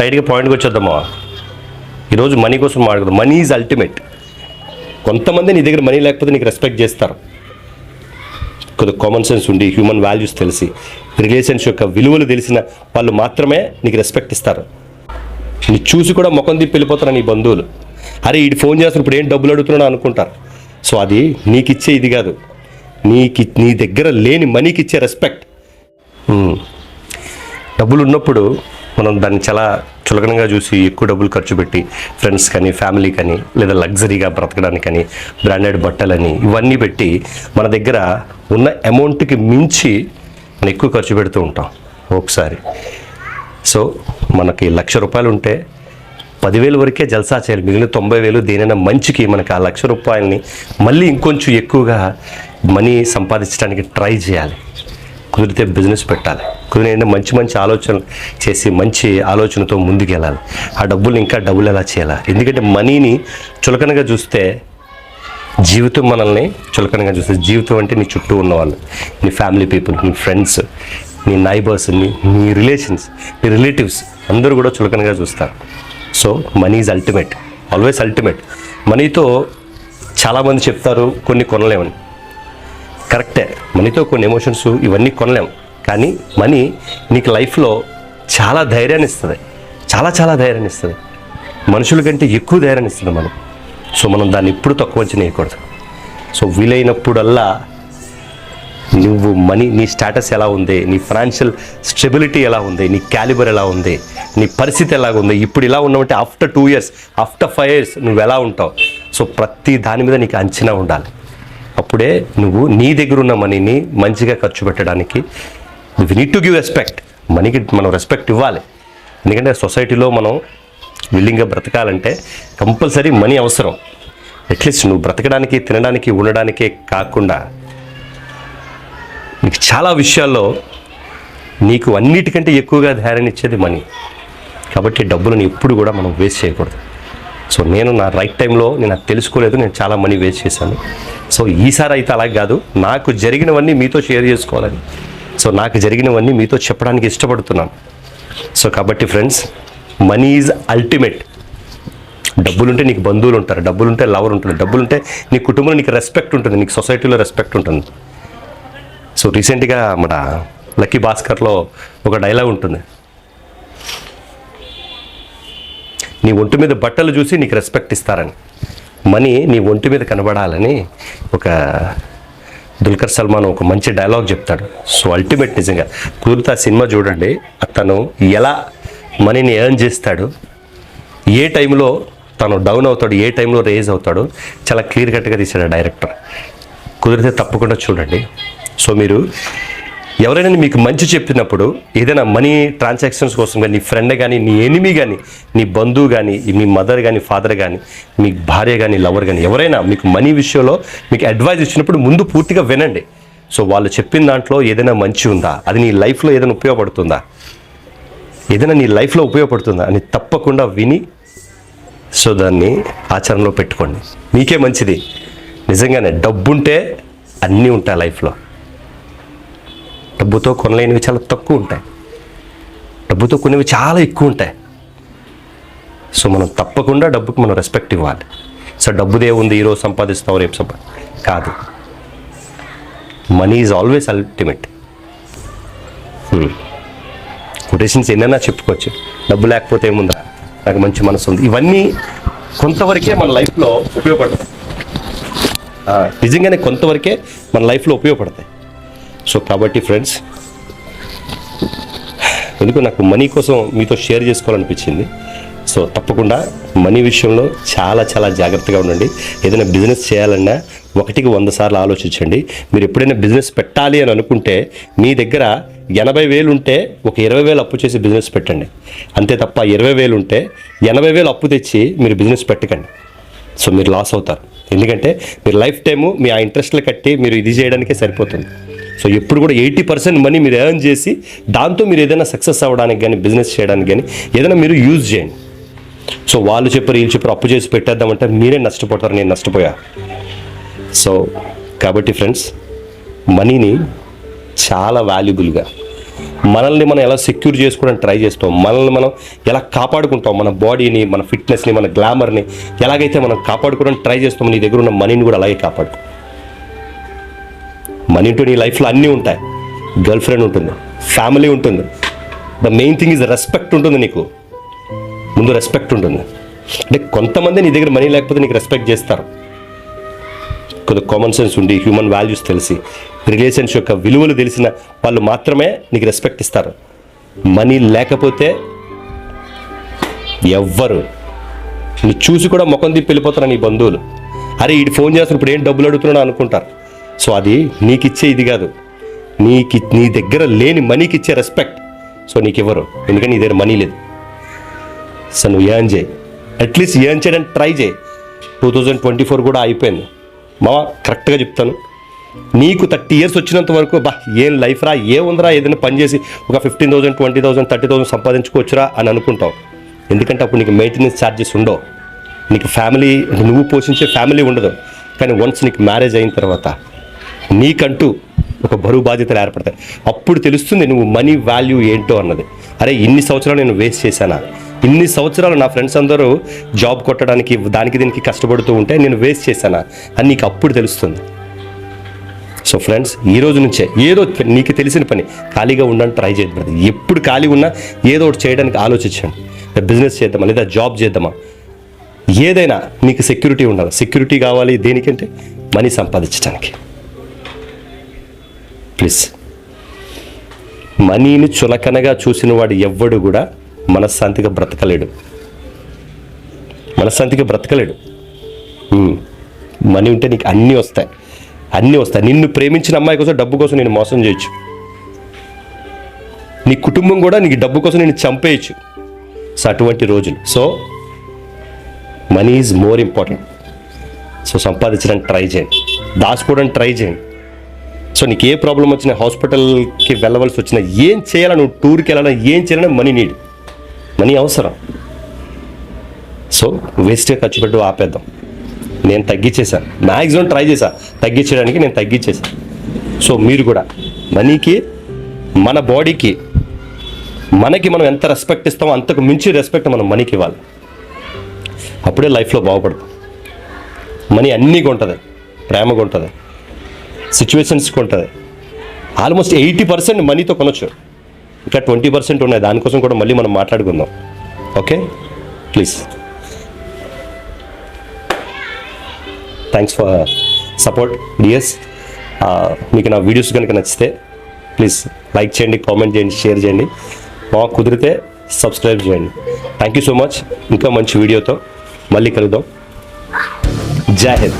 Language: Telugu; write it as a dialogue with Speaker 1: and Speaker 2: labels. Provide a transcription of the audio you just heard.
Speaker 1: సైడ్కి పాయింట్కి వచ్చేద్దామా? ఈరోజు మనీ కోసం మాట్లాడదు మనీ ఈజ్ అల్టిమేట్ కొంతమంది నీ దగ్గర మనీ లేకపోతే నీకు రెస్పెక్ట్ చేస్తారు. కొద్దిగా కామన్ సెన్స్ ఉండి హ్యూమన్ వాల్యూస్ తెలిసి రిలేషన్స్ యొక్క విలువలు తెలిసిన వాళ్ళు మాత్రమే నీకు రెస్పెక్ట్ ఇస్తారు. నీ చూసి కూడా ముఖం తిప్పి వెళ్ళిపోతారు నీ బంధువులు. అరే ఈడు ఫోన్ చేస్తున్న ఇప్పుడు ఏం డబ్బులు అడుగుతున్నాడు అనుకుంటారు. సో అది నీకు ఇచ్చే ఇది కాదు. నీకు నీ దగ్గర లేని మనీకి ఇచ్చే రెస్పెక్ట్ డబ్బులు ఉన్నప్పుడు మనం దాన్ని చాలా చులకనంగా చూసి ఎక్కువ డబ్బులు ఖర్చు పెట్టి ఫ్రెండ్స్ కానీ ఫ్యామిలీ కానీ లేదా లగ్జరీగా బ్రతకడానికి కానీ బ్రాండెడ్ బట్టలని ఇవన్నీ పెట్టి మన దగ్గర ఉన్న అమౌంట్కి మించి మనం ఎక్కువ ఖర్చు పెడుతూ ఉంటాం ఒకసారి. సో మనకి లక్ష రూపాయలు ఉంటే పదివేలు వరకే జల్సా చేయాలి. మిగిలిన తొంభై వేలు దేనైనా మంచికి మనకి ఆ లక్ష రూపాయలని మళ్ళీ ఇంకొంచెం ఎక్కువగా మనీ సంపాదించడానికి ట్రై చేయాలి. కుదిరితే బిజినెస్ పెట్టాలి. కుదిరితే మంచి మంచి ఆలోచనలు చేసి మంచి ఆలోచనతో ముందుకు వెళ్ళాలి ఆ డబ్బులు ఇంకా డబ్బులు ఎలా చేయాలి? ఎందుకంటే మనీని చులకనగా చూస్తే జీవితం మనల్ని చులకనగా చూస్తే జీవితం అంటే నీ చుట్టూ ఉన్నవాళ్ళు నీ ఫ్యామిలీ పీపుల్ నీ ఫ్రెండ్స్ నీ నైబర్స్ నీ నీ రిలేషన్స్ నీ రిలేటివ్స్ అందరూ కూడా చులకనగా చూస్తారు. So money is ultimate always ultimate మనీతో చాలామంది చెప్తారు కొన్ని కొనలేమని. కరెక్టే మనీతో కొన్ని ఎమోషన్స్ ఇవన్నీ కొనలేం. కానీ మనీ నీకు లైఫ్లో చాలా ధైర్యాన్ని ఇస్తుంది. చాలా చాలా ధైర్యాన్ని ఇస్తుంది. మనుషుల కంటే ఎక్కువ ధైర్యాన్ని ఇస్తుంది మనం సో మనం దాన్ని ఎప్పుడు తక్కువ చేయకూడదు సో వీలైనప్పుడల్లా నువ్వు మనీ నీ స్టేటస్ ఎలా ఉంది? నీ ఫైనాన్షియల్ స్టెబిలిటీ ఎలా ఉంది? నీ క్యాలిబర్ ఎలా ఉంది? నీ పరిస్థితి ఎలా ఉంది? ఇప్పుడు ఇలా ఉన్నావంటే after two years after five years నువ్వు ఎలా ఉంటావు? సో ప్రతి దాని మీద నీకు అంచనా ఉండాలి. అప్పుడే నువ్వు నీ దగ్గర ఉన్న మనీని మంచిగా ఖర్చు పెట్టడానికి we need to give respect మనీకి మనం రెస్పెక్ట్ ఇవ్వాలి. ఎందుకంటే సొసైటీలో మనం విల్లింగ్గా బ్రతకాలంటే కంపల్సరీ మనీ అవసరం. అట్లీస్ట్ నువ్వు బ్రతకడానికి తినడానికి ఉండడానికే కాకుండా నీకు చాలా విషయాల్లో నీకు అన్నిటికంటే ఎక్కువగా ధైర్యాన్ని ఇచ్చేది మనీ. కాబట్టి డబ్బులను ఎప్పుడు కూడా మనం వేస్ట్ చేయకూడదు. సో నేను నా రైట్ టైంలో నేను అది తెలుసుకోలేదు నేను చాలా మనీ వేస్ట్ చేశాను. సో ఈసారి అయితే అలా కాదు నాకు జరిగినవన్నీ మీతో షేర్ చేసుకోవాలని. సో నాకు జరిగినవన్నీ మీతో చెప్పడానికి ఇష్టపడుతున్నాను. సో కాబట్టి ఫ్రెండ్స్ మనీ ఈజ్ అల్టిమేట్ డబ్బులుంటే నీకు బంధువులు ఉంటారు డబ్బులుంటే లవర్ ఉంటుంది డబ్బులుంటే నీ కుటుంబంలో నీకు రెస్పెక్ట్ ఉంటుంది నీకు సొసైటీలో రెస్పెక్ట్ ఉంటుంది. సో రీసెంట్గా మన లక్కీ భాస్కర్లో ఒక డైలాగ్ ఉంటుంది. నీ ఒంటి మీద బట్టలు చూసి నీకు రెస్పెక్ట్ ఇస్తారని. మనీ నీ ఒంటి మీద కనబడాలని ఒక దుల్కర్ సల్మాన్ ఒక మంచి డైలాగ్ చెప్తాడు. సో అల్టిమేట్ నిజంగా. కుదురుతా సినిమా చూడండి. అతను ఎలా మనీని ఎర్న్ చేస్తాడు. ఏ టైంలో తను డౌన్ అవుతాడు ఏ టైంలో రేజ్ అవుతాడు చాలా క్లియర్ కట్గా తీశాడు డైరెక్టర్ కుదిరితే తప్పకుండా చూడండి. సో మీరు ఎవరైనా మీకు మంచి చెప్పినప్పుడు ఏదైనా మనీ ట్రాన్సాక్షన్స్ కోసం కానీ నీ ఫ్రెండ్ కానీ నీ ఎనిమి కానీ నీ బంధువు కానీ మీ మదర్ కానీ ఫాదర్ కానీ మీ భార్య కానీ లవర్ కానీ ఎవరైనా మీకు మనీ విషయంలో మీకు అడ్వైజ్ ఇచ్చినప్పుడు ముందు పూర్తిగా వినండి. సో వాళ్ళు చెప్పిన దాంట్లో ఏదైనా మంచి ఉందా? అది నీ లైఫ్లో ఏదైనా ఉపయోగపడుతుందా? ఏదైనా నీ లైఫ్లో ఉపయోగపడుతుందా? అని తప్పకుండా విని సో దాన్ని ఆచరణలో పెట్టుకోండి. మీకే మంచిది. నిజంగానే డబ్బుంటే అన్నీ ఉంటాయి లైఫ్లో. డబ్బుతో కొనలేనివి చాలా తక్కువ ఉంటాయి. డబ్బుతో కొనేవి చాలా ఎక్కువ ఉంటాయి. సో మనం తప్పకుండా డబ్బుకి మనం రెస్పెక్ట్ ఇవ్వాలి. సో డబ్బుదే ఉంది ఈరోజు సంపాదిస్తాం రేపు సంపా కాదు. Money is always ultimate quotations ఎన్నైనా చెప్పుకోవచ్చు. డబ్బు లేకపోతే ఏముందా? నాకు మంచి మనసు ఉంది. ఇవన్నీ కొంతవరకే మన లైఫ్లో ఉపయోగపడతాయి. నిజంగానే కొంతవరకే మన లైఫ్లో ఉపయోగపడతాయి. సో కాబట్టి ఫ్రెండ్స్ ఎందుకు నాకు మనీ కోసం మీతో షేర్ చేసుకోవాలనిపించింది. సో తప్పకుండా మనీ విషయంలో చాలా చాలా జాగ్రత్తగా ఉండండి. ఏదైనా బిజినెస్ చేయాలన్నా ఒకటికి వంద సార్లు ఆలోచించండి. మీరు ఎప్పుడైనా బిజినెస్ పెట్టాలి అని అనుకుంటే మీ దగ్గర ఎనభై వేలు ఉంటే ఒక ఇరవై వేలు అప్పు చేసి బిజినెస్ పెట్టండి. అంతే తప్ప ఇరవై వేలు ఉంటే ఎనభై వేలు అప్పు తెచ్చి మీరు బిజినెస్ పెట్టకండి. సో మీరు లాస్ అవుతారు. ఎందుకంటే మీరు లైఫ్ టైము మీ ఆ ఇంట్రెస్ట్లు కట్టి మీరు ఇది చేయడానికే సరిపోతుంది. సో ఎప్పుడు కూడా ఎయిటీ పర్సెంట్ మనీ మీరు ఎర్న్ చేసి దాంతో మీరు ఏదైనా సక్సెస్ అవ్వడానికి కానీ బిజినెస్ చేయడానికి కానీ ఏదైనా మీరు యూజ్ చేయండి. సో వాళ్ళు చెప్పారు వీళ్ళు చెప్పారు అప్పు చేసి పెట్టేద్దామంటే మీరే నష్టపోతారు నేను నష్టపోయా. సో కాబట్టి ఫ్రెండ్స్ మనీని చాలా వాల్యుబుల్గా మనల్ని మనం ఎలా సెక్యూర్ చేసుకోవడానికి ట్రై చేస్తాం మనల్ని మనం ఎలా కాపాడుకుంటాం మన బాడీని మన ఫిట్నెస్ని మన గ్లామర్ని ఎలాగైతే మనం కాపాడుకోవడానికి ట్రై చేస్తాం నీ దగ్గర ఉన్న మనీని కూడా అలాగే కాపాడుకో. మనీ నీ లైఫ్లో అన్నీ ఉంటాయి. గర్ల్ ఫ్రెండ్ ఉంటుంది ఫ్యామిలీ ఉంటుంది. The main thing is respect ఉంటుంది నీకు. ముందు రెస్పెక్ట్ ఉంటుంది. అంటే కొంతమంది నీ దగ్గర మనీ లేకపోతే నీకు రెస్పెక్ట్ చేస్తారు. కొద్దిగా కామన్ సెన్స్ ఉండి హ్యూమన్ వాల్యూస్ తెలిసి రిలేషన్స్ యొక్క విలువలు తెలిసిన వాళ్ళు మాత్రమే నీకు రెస్పెక్ట్ ఇస్తారు. మనీ లేకపోతే ఎవ్వరు. నువ్వు చూసి కూడా ముఖం తిప్పి వెళ్ళిపోతున్నా నీ బంధువులు. అరే వీడు ఫోన్ చేస్తున్నప్పుడు ఏం డబ్బులు అడుగుతున్నాడు అనుకుంటారు. సో అది నీకు ఇచ్చే ఇది కాదు. నీకి నీ దగ్గర లేని మనీకి ఇచ్చే రెస్పెక్ట్ సో నీకు ఇవ్వరు ఎందుకంటే నీ దగ్గర మనీ లేదు. సో నువ్వు ఏం చేయి? అట్లీస్ట్ ఏం చేయడానికి ట్రై చేయి. టూ థౌజండ్ ట్వంటీ ఫోర్ కూడా అయిపోయింది. మా కరెక్ట్గా చెప్తాను. నీకు థర్టీ ఇయర్స్ వచ్చినంత వరకు బా ఏం లైఫ్ రా ఏ ఉందిరా ఏదైనా పని చేసి ఒక fifteen thousand twenty thousand thirty thousand సంపాదించుకోవచ్చురా అని అనుకుంటావు. ఎందుకంటే అప్పుడు నీకు మెయింటెనెన్స్ ఛార్జెస్ ఉండవు. నీకు ఫ్యామిలీ నువ్వు పోషించే ఫ్యామిలీ ఉండదు. కానీ వన్స్ నీకు మ్యారేజ్ అయిన తర్వాత నీకంటూ ఒక బరువు బాధ్యతలు ఏర్పడతాయి. అప్పుడు తెలుస్తుంది నువ్వు మనీ వాల్యూ ఏంటో అన్నది. అరే ఇన్ని సంవత్సరాలు నేను వేస్ట్ చేశానా? ఇన్ని సంవత్సరాలు నా ఫ్రెండ్స్ అందరూ జాబ్ కొట్టడానికి దానికి దీనికి కష్టపడుతూ ఉంటే నేను వేస్ట్ చేశానా? అని నీకు అప్పుడు తెలుస్తుంది. సో ఫ్రెండ్స్ ఈ రోజు నుంచే ఏదో నీకు తెలిసిన పని ఖాళీగా ఉండడానికి ట్రై చేయదు ఎప్పుడు ఖాళీ ఉన్నా ఏదో ఒకటి చేయడానికి ఆలోచించండి. బిజినెస్ చేద్దామా లేదా జాబ్ చేద్దామా? ఏదైనా నీకు సెక్యూరిటీ ఉండాలి. సెక్యూరిటీ కావాలి దేనికంటే మనీ సంపాదించడానికి ప్లీజ్. మనీని చులకనగా చూసిన వాడు ఎవ్వడు కూడా మనశ్శాంతిగా బ్రతకలేడు. మనశ్శాంతిగా బ్రతకలేడు. మనీ ఉంటే నీకు అన్నీ వస్తాయి. అన్నీ వస్తాయి. నిన్ను ప్రేమించిన అమ్మాయి కోసం డబ్బు కోసం నేను మోసం చేయొచ్చు. నీ కుటుంబం కూడా నీకు డబ్బు కోసం నేను చంపేయచ్చు. సో అటువంటి రోజులు. So money is more important. So సంపాదించడానికి ట్రై చేయండి. దాచుకోవడానికి ట్రై చేయండి. సో నీకు ఏ ప్రాబ్లం వచ్చినా హాస్పిటల్కి వెళ్ళవలసి వచ్చినా ఏం చేయాలా? నువ్వు టూర్కి వెళ్ళాలా? ఏం చేయాలన్నా మనీ నీడ్ మనీ అవసరం. సో వేస్ట్గా ఖర్చు పెట్టు ఆపేద్దాం. నేను తగ్గించేశాను మ్యాక్సిమం ట్రై చేశా తగ్గించడానికి నేను తగ్గించేశాను సో మీరు కూడా మనీకి మన బాడీకి మనకి మనం ఎంత రెస్పెక్ట్ ఇస్తామో అంతకు మించి రెస్పెక్ట్ మనం మనీకి ఇవ్వాలి. అప్పుడే లైఫ్లో బాగుపడతాం. మనీ అన్నీ కొంటుంది. ప్రేమగా ఉంటుంది సిచ్యువేషన్స్కి ఉంటుంది. ఆల్మోస్ట్ ఎయిటీ పర్సెంట్ మనీతో కొనొచ్చు. ఇంకా ట్వంటీ పర్సెంట్ ఉన్నాయి. దానికోసం కూడా మళ్ళీ మనం మాట్లాడుకుందాం. Okay please thanks for support DS మీకు నా వీడియోస్ కనుక నచ్చితే ప్లీజ్ లైక్ చేయండి కామెంట్ చేయండి షేర్ చేయండి. మా కుదిరితే సబ్స్క్రైబ్ చేయండి. థ్యాంక్ యూ సో మచ్ ఇంకా మంచి వీడియోతో మళ్ళీ కలుద్దాం. జాహిద్